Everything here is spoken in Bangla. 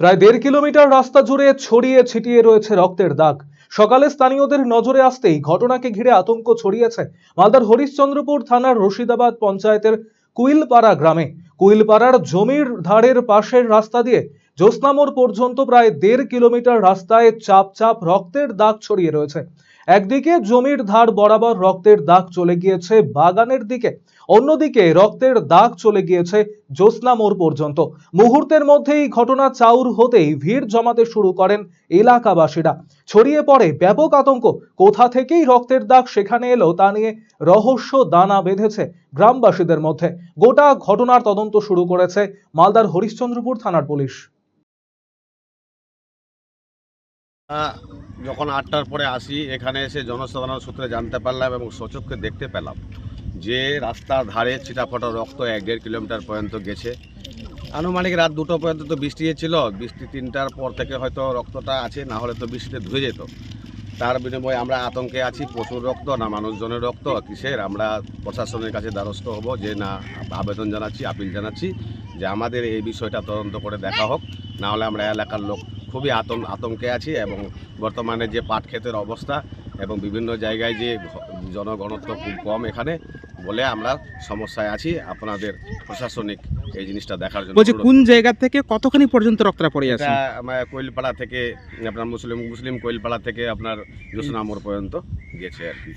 প্রায় দেড় কিলোমিটার রাস্তা জুড়ে ছড়িয়ে ছিটিয়ে রয়েছে রক্তের দাগ। সকালে স্থানীয়দের নজরে আসতেই ঘটনাকে ঘিরে আতঙ্ক ছড়িয়েছে মালদার হরিশ্চন্দ্রপুর থানার রশিদাবাদ পঞ্চায়েতের কুইলপাড়া গ্রামে। কুইলপাড়ার জমির ধারের পাশের রাস্তা দিয়ে জোসনামোর পর্যন্ত প্রায় দেড় কিলোমিটার রাস্তায় চাপ চাপ রক্তের দাগ ছড়িয়ে রয়েছে। একদিকে জমির ধার বরাবর রক্তের দাগ চলে গিয়েছে বাগানের দিকে, অন্যদিকে রক্তের দাগ চলে গিয়েছে জ্যোৎস্না মোড় পর্যন্ত। মুহূর্তের মধ্যেই ঘটনা চাউর হতেই ভিড় জমাতে শুরু করেন এলাকাবাসীরা। ছড়িয়ে পড়ে ব্যাপক আতঙ্ক, কোথা থেকেই রক্তের দাগ সেখানে এলো তা নিয়ে রহস্য দানা বেঁধেছে গ্রামবাসীদের মধ্যে। গোটা ঘটনার তদন্ত শুরু করেছে মালদার হরিশ্চন্দ্রপুর থানার পুলিশ। যখন আটটার পরে আসি, এখানে এসে জনসাধারণ সূত্রে জানতে পারলাম এবং সচক্ষে দেখতে পেলাম যে রাস্তার ধারে ছিটাফাটা রক্ত এক দেড় কিলোমিটার পর্যন্ত গেছে। আনুমানিক রাত দুটো পর্যন্ত তো বৃষ্টি ছিল বৃষ্টি তিনটার পর থেকে হয়তো রক্তটা আছে, না হলে তো বৃষ্টিতে ধুয়ে যেত। তার বিনিময়ে আমরা আতঙ্কে আছি, প্রচুর রক্ত, না মানুষজনের রক্ত, কিসের? আমরা প্রশাসনের কাছে দ্বারস্থ হব যে, না, আবেদন জানাচ্ছি, আপিল জানাচ্ছি যে আমাদের এই বিষয়টা তদন্ত করে দেখা হোক। না হলে আমরা এলাকার লোক খুবই আতঙ্ক আতঙ্কে আছি এবং বর্তমানে যে পাট ক্ষেতের অবস্থা এবং বিভিন্ন জায়গায় যে জনগণত্ব খুব কম এখানে বলে আমরা সমস্যায় আছি। আপনাদের প্রশাসনিক এই জিনিসটা দেখার জন্য বলছি কোন জায়গা থেকে কতখানি পর্যন্ত রক্তটা পড়ে আছে? কোয়েলপাড়া থেকে আপনার মুসলিম মুসলিম কোয়েলপাড়া থেকে আপনার জোসনামোর পর্যন্ত গেছে আর কি।